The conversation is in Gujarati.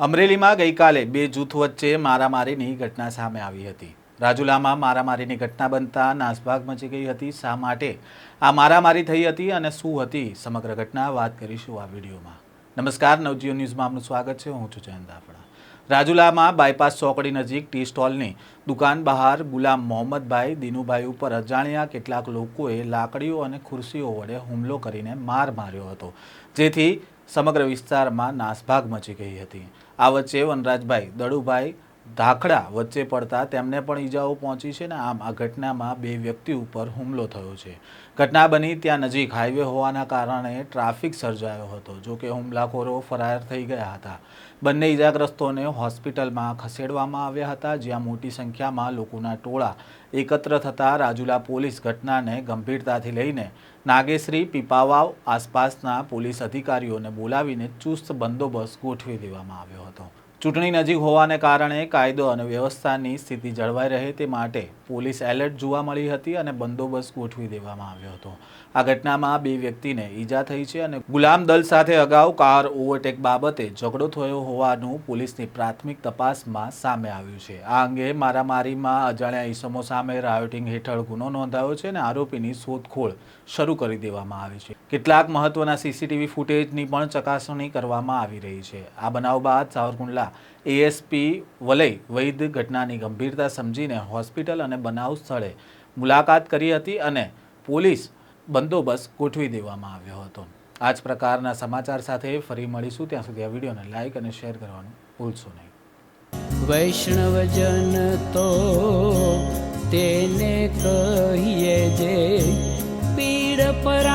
અમરેલીમાં ગઈકાલે બે જૂથ વચ્ચે મારામારીની ઘટના સામે આવી હતી. રાજુલામાં મારામારીની ઘટના બનતા નાસભાગ મચી ગઈ હતી. શા માટે આ મારામારી થઈ હતી અને શું હતી સમગ્ર ઘટના? વાત કરીશું આ વિડીયોમાં. નમસ્કાર નવજીઓ ન્યૂઝમાં આપનું સ્વાગત છે. હું છું જયંત આપણા રાજુલામાં બાયપાસ ચોકડી નજીક ટી સ્ટોલની દુકાન બહાર ગુલામ મોહમ્મદભાઈ દિનુભાઈ ઉપર અજાણ્યા કેટલાક લોકોએ લાકડીઓ અને ખુરશીઓ વડે હુમલો કરીને માર માર્યો હતો. જેથી સમગ્ર વિસ્તારમાં નાસભાગ મચી ગઈ હતી. આ વચ્ચે વનરાજભાઈ દડુભાઈ ધાખડા વચ્ચે પડતા તેમને પણ ઈજાઓ પહોંચી છે ને આમ આ ઘટનામાં બે વ્યક્તિ ઉપર હુમલો થયો છે. ઘટના બની ત્યાં નજીક હાઈવે હોવાના કારણે ટ્રાફિક સર્જાયો હતો, જો કે હુમલાખોરો ફરાર થઈ ગયા હતા. બંને ઈજાગ્રસ્તોને હોસ્પિટલમાં ખસેડવામાં આવ્યા હતા, જ્યાં મોટી સંખ્યામાં લોકોના ટોળા એકત્ર થતાં રાજુલા પોલીસ ઘટનાને ગંભીરતાથી લઈને નાગેશ્રી, પીપાવાવ આસપાસના પોલીસ અધિકારીઓને બોલાવીને ચુસ્ત બંદોબસ્ત ગોઠવી દેવામાં આવ્યો હતો. ચૂંટણી નજીક હોવાને કારણે કાયદો અને વ્યવસ્થાની સ્થિતિ જળવાઈ રહે તે માટે પોલીસ એલર્ટ જોવા મળી હતી અને બંદોબસ્ત ગોઠવી દેવામાં આવ્યો હતો. આ ઘટનામાં બે વ્યક્તિને ઈજા થઈ છે અને ગુલામ દલ સાથે અગાઉ કાર ઓવરટેક બાબતે ઝઘડો થયો હોવાનું પોલીસની પ્રાથમિક તપાસમાં સામે આવ્યું છે. આ અંગે મારામારીમાં અજાણ્યા ઈસમો સામે રાયોટિંગ હેઠળ ગુનો નોંધાયો છે અને આરોપીની શોધખોળ શરૂ કરી દેવામાં આવી છે. કેટલાક મહત્વના સીસીટીવી ફૂટેજની પણ ચકાસણી કરવામાં આવી રહી છે. આ બનાવ બાદ સાવરકુંડલા એએસપી વલય વૈદ ઘટનાની ગંભીરતા સમજીને હોસ્પિટલ અને બનાવ સ્થળે મુલાકાત કરી હતી અને પોલીસ બંદોબસ્ત ગોઠવી દેવામાં આવ્યો હતો. આ જ પ્રકારના સમાચાર સાથે ફરી મળીશું. ત્યાં સુધી આ વિડીયોને લાઇક અને શેર કરવાનું ભૂલશો નહીં. વૈષ્ણવજન તો તેને કહીએ જે પીડ જાના